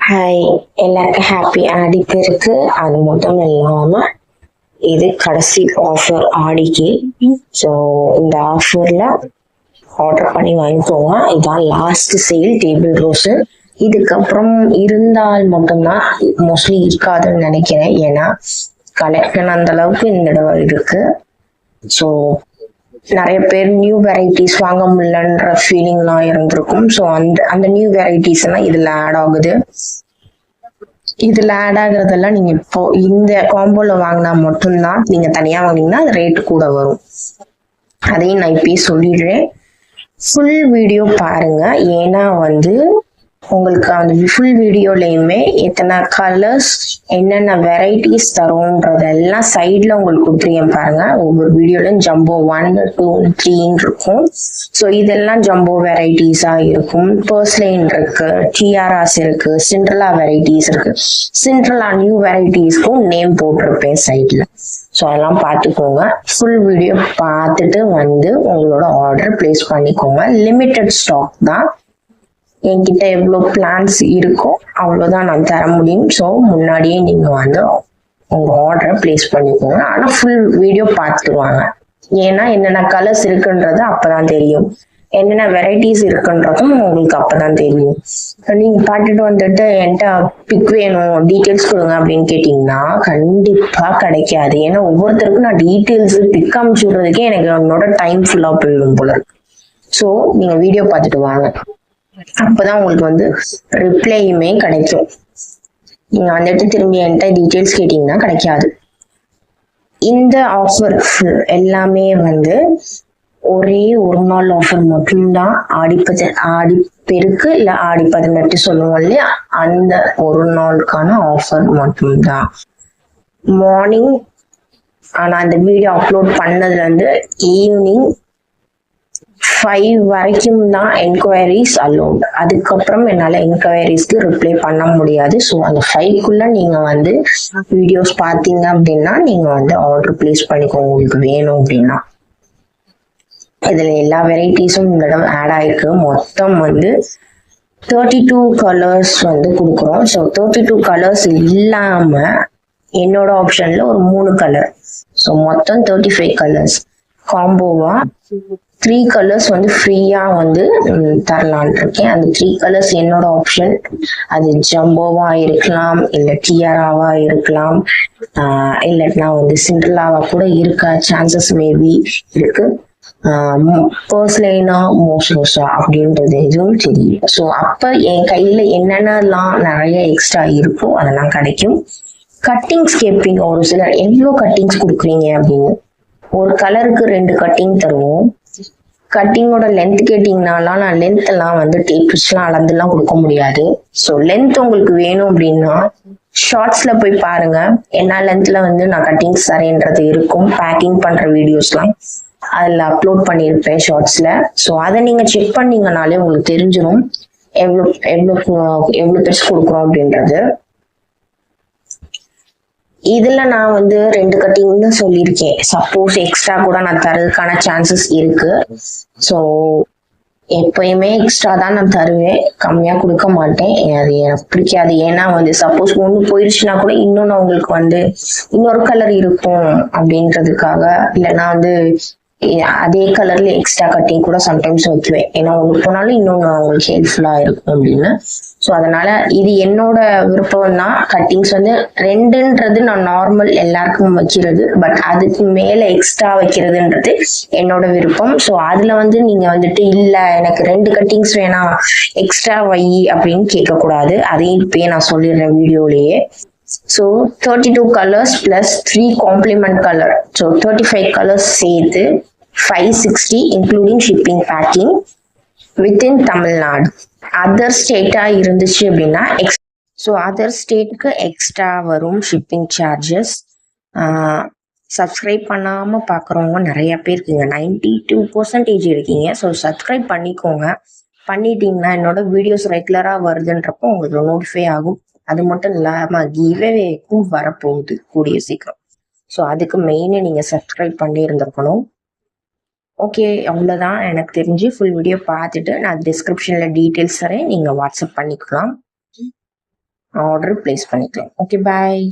Hi எல்லாருக்கும் happy Aadi Perukku அது மட்டும் இல்லாம இது கடைசி ஆஃபர் ஆடிக்கு. ஸோ இந்த ஆஃபர்ல ஆர்டர் பண்ணி வாங்கிக்கோங்க. இதுதான் லாஸ்ட் சேல் டேபிள் ரோஸு இதுக்கப்புறம் இருந்தால் மட்டும்தான் மோஸ்ட்லி இருக்காதுன்னு நினைக்கிறேன். ஏன்னா கலெக்ஷன் அந்த அளவுக்கு இந்த தடவை இருக்கு. ஸோ நிறைய பேர் நியூ வெரைட்டிஸ் வாங்க முடியலன்ற ஃபீலிங்லாம் இருந்திருக்கும். ஸோ அந்த அந்த நியூ வெரைட்டிஸ் எல்லாம் இதுல ஆட் ஆகுது. இதுல ஆட் ஆகுறதெல்லாம் நீங்க இப்போ இந்த காம்போல வாங்கினா மட்டும்தான் நீங்க தனியா வாங்கினீங்கன்னா அது ரேட்டு கூட வரும். அதையும் நான் இப்பயே சொல்லிடுறேன். ஃபுல் வீடியோ பாருங்க. ஏன்னா வந்து உங்களுக்கு அந்த ஃபுல் வீடியோலையுமே எத்தனை கலர்ஸ் என்னென்ன வெரைட்டிஸ் தரும்ன்றதெல்லாம் சைடில் உங்களுக்கு கொடுத்துருக்கேன் பாருங்க. ஒவ்வொரு வீடியோலையும் ஜம்போ ஒன் டூ த்ரீன்னு இருக்கும். ஸோ இதெல்லாம் ஜம்போ வெரைட்டிஸாக இருக்கும். பர்ஸ்லைன் இருக்குது டிஆர்ஆஸ் இருக்கு சிண்ட்ரலா வெரைட்டிஸ் இருக்கு. சிண்ட்ரலா நியூ வெரைட்டிஸ்க்கும் நேம் போட்டிருப்பேன் சைடில் ஸோ அதெல்லாம் பார்த்துக்கோங்க. ஃபுல் வீடியோ பார்த்துட்டு வந்து உங்களோட ஆர்டர் ப்ளேஸ் பண்ணிக்கோங்க. லிமிட்டட் ஸ்டாக் தான். என்கிட்ட எவ்வளோ பிளான்ஸ் இருக்கோ அவ்வளோதான் நான் தர முடியும். ஸோ முன்னாடியே நீங்கள் வந்து உங்கள் ஆர்டரை ப்ளேஸ் பண்ணிக்கோங்க. ஆனால் ஃபுல் வீடியோ பார்த்துருவாங்க. ஏன்னா என்னென்ன கலர்ஸ் இருக்குன்றது அப்போதான் தெரியும். என்னென்ன வெரைட்டிஸ் இருக்குன்றதும் உங்களுக்கு அப்போதான் தெரியும். நீங்க பாட்டுட்டு வந்துட்டு என்கிட்ட பிக் வேணும் டீட்டெயில்ஸ் கொடுங்க அப்படின்னு கேட்டிங்கன்னா கண்டிப்பா கிடைக்காது. ஏன்னா ஒவ்வொருத்தருக்கும் நான் டீட்டெயில்ஸ் பிக் அமுச்சு விடுறதுக்கே எனக்கு என்னோட டைம் ஃபுல்லாக போயிடும் போல இருக்கு. ஸோ நீங்கள் வீடியோ பார்த்துட்டு வாங்க. அப்போதான் உங்களுக்கு வந்து ரிப்ளையுமே கிடைக்கும். நீங்கள் வந்துட்டு திரும்பி என்கிட்ட டீட்டெயில்ஸ் கேட்டிங்கன்னா கிடைக்காது. இந்த ஆஃபர் எல்லாமே வந்து ஒரே ஒரு நாள் ஆஃபர் மட்டும்தான் ஆடி பதி ஆடி பெருக்கு இல்லை ஆடி பதினெட்டு சொல்லுவோம் இல்லையா? அந்த ஒரு நாளுக்கான ஆஃபர் மட்டும்தான். மார்னிங் நான் இந்த வீடியோ அப்லோட் பண்ணதுலேருந்து ஈவினிங் ஃபைவ் வரைக்கும் தான் என்கொயரிஸ் அலோன் அதுக்கப்புறம் என்னால் என்கொயரிஸ்க்கு ரிப்ளை பண்ண முடியாது. ஸோ அந்த ஃபைவ்க்குள்ள நீங்கள் வந்து வீடியோஸ் பார்த்தீங்க அப்படின்னா நீங்கள் வந்து ஆர்டர் ப்ளேஸ் பண்ணிக்கோங்க. உங்களுக்கு வேணும் அப்படின்னா. இதில் எல்லா வெரைட்டிஸும் இந்த ஆட் ஆயிருக்கு. மொத்தம் வந்து தேர்ட்டி டூ கலர்ஸ் வந்து கொடுக்குறோம். ஸோ தேர்ட்டி டூ கலர்ஸ் இல்லாமல் என்னோட ஆப்ஷனில் ஒரு மூணு கலர் ஸோ மொத்தம் தேர்ட்டி ஃபைவ் கலர்ஸ் காம்போவா த்ரீ கலர்ஸ் வந்து ஃப்ரீயாக வந்து தரலான் தரலான்னு இருக்கேன். அந்த த்ரீ கலர்ஸ் என்னோட ஆப்ஷன் அது ஜம்போவாக இருக்கலாம் இல்லை டியாராவா இருக்கலாம். இல்லைன்னா வந்து சிண்ட்ரலாவாக கூட இருக்க சான்சஸ் மேபி இருக்கு. பர்ஸ்லைனா மோஷோஸா அப்படின்றது எதுவும் தெரியல ஸோ அப்போ என் கையில் என்னென்னலாம் நிறைய எக்ஸ்ட்ரா இருக்கோ அதெல்லாம் கிடைக்கும். கட்டிங்ஸ் கேட்பீங்க ஒரு சிலர் எவ்வளோ கட்டிங்ஸ் கொடுக்குறீங்க அப்படின்னு? ஒரு கலருக்கு ரெண்டு கட்டிங் தருவோம். கட்டிங்கோட லென்த் கேட்டிங்கனாலாம் நான் லென்த் எல்லாம் வந்து டேப் வச்சுலாம் அளந்துலாம் கொடுக்க முடியாது. ஸோ லென்த் உங்களுக்கு வேணும் அப்படின்னா ஷார்ட்ஸில் போய் பாருங்க. என்ன லென்த்தில் வந்து நான் கட்டிங்ஸ் தரேன்றது இருக்கும். பேக்கிங் பண்ணுற வீடியோஸ்லாம் அதில் அப்லோட் பண்ணியிருப்பேன் ஷார்ட்ஸில் ஸோ அதை நீங்கள் செக் பண்ணீங்கனாலே உங்களுக்கு தெரிஞ்சிடும் எவ்வளோ எவ்வளோ எவ்வளோ பெருசு கொடுக்குறோம் அப்படின்றது. இதுல நான் வந்து ரெண்டு கட்டிங் தான் சொல்லியிருக்கேன். சப்போஸ் எக்ஸ்ட்ரா கூட நான் தரதுக்கான சான்சஸ் இருக்கு. ஸோ எப்பயுமே எக்ஸ்ட்ரா தான் நான் தருவேன். கம்மியா கொடுக்க மாட்டேன். அது எனக்கு பிடிக்காது. ஏன்னா வந்து சப்போஸ் ஒன்று போயிருச்சுன்னா கூட இன்னொன்று உங்களுக்கு வந்து இன்னொரு கலர் இருக்கும் அப்படின்றதுக்காக இல்லைன்னா வந்து அதே கலர்ல எக்ஸ்ட்ரா கட்டிங் கூட சம்டைம்ஸ் வைக்குவேன். ஏன்னா ஒன்று போனாலும் இன்னொன்று அவங்களுக்கு ஹெல்ப்ஃபுல்லா இருக்கும் அப்படின்னு. ஸோ அதனால இது என்னோட விருப்பம் தான் கட்டிங்ஸ் வந்து ரெண்டுன்றது நான் நார்மல் எல்லாருக்கும் வைக்கிறது பட் அதுக்கு மேல எக்ஸ்ட்ரா வைக்கிறதுன்றது என்னோட விருப்பம். ஸோ அதுல வந்து நீங்க வந்துட்டு இல்ல எனக்கு ரெண்டு கட்டிங்ஸ் வேணாம் எக்ஸ்ட்ரா வை அப்படின்னு கேட்கக்கூடாது. அதையும் இப்பயே நான் சொல்லிடுறேன் வீடியோலயே. So thirty two colours plus three compliment colour so thirty five colours சேர்த்து five sixty including shipping packing within Tamil Nadu other ஸ்டேட்டாக இருந்துச்சு அப்படின்னா எக்ஸ் ஸோ அதர் ஸ்டேட்டுக்கு எக்ஸ்ட்ரா வரும் ஷிப்பிங் சார்ஜஸ் சப்ஸ்கிரைப் பண்ணாமல் பார்க்குறவங்க நிறையா பேர் இருக்கீங்க. நைன்டி டூ பர்சன்டேஜ் இருக்கீங்க. ஸோ சப்ஸ்கிரைப் பண்ணிக்கோங்க. பண்ணிட்டீங்கன்னா என்னோட வீடியோஸ் ரெகுலராக வருதுன்றப்போ உங்களுக்கு நோட்டிஃபை ஆகும். அது மட்டும் இல்லாமல் கிவேவேக்கும் வரப்போகுது கூடிய சீக்கிரம். ஸோ அதுக்கு மெயினாக நீங்கள் சப்ஸ்கிரைப் பண்ணியிருந்திருக்கணும். ஓகே அவ்வளோதான் எனக்கு தெரிஞ்சு ஃபுல் வீடியோ பார்த்துட்டு நான் டிஸ்கிரிப்ஷனில் டீட்டெயில்ஸ் தரேன். நீங்கள் வாட்ஸ்அப் பண்ணிக்கலாம். ஆர்டர் ப்ளேஸ் பண்ணிக்கலாம். Okay bye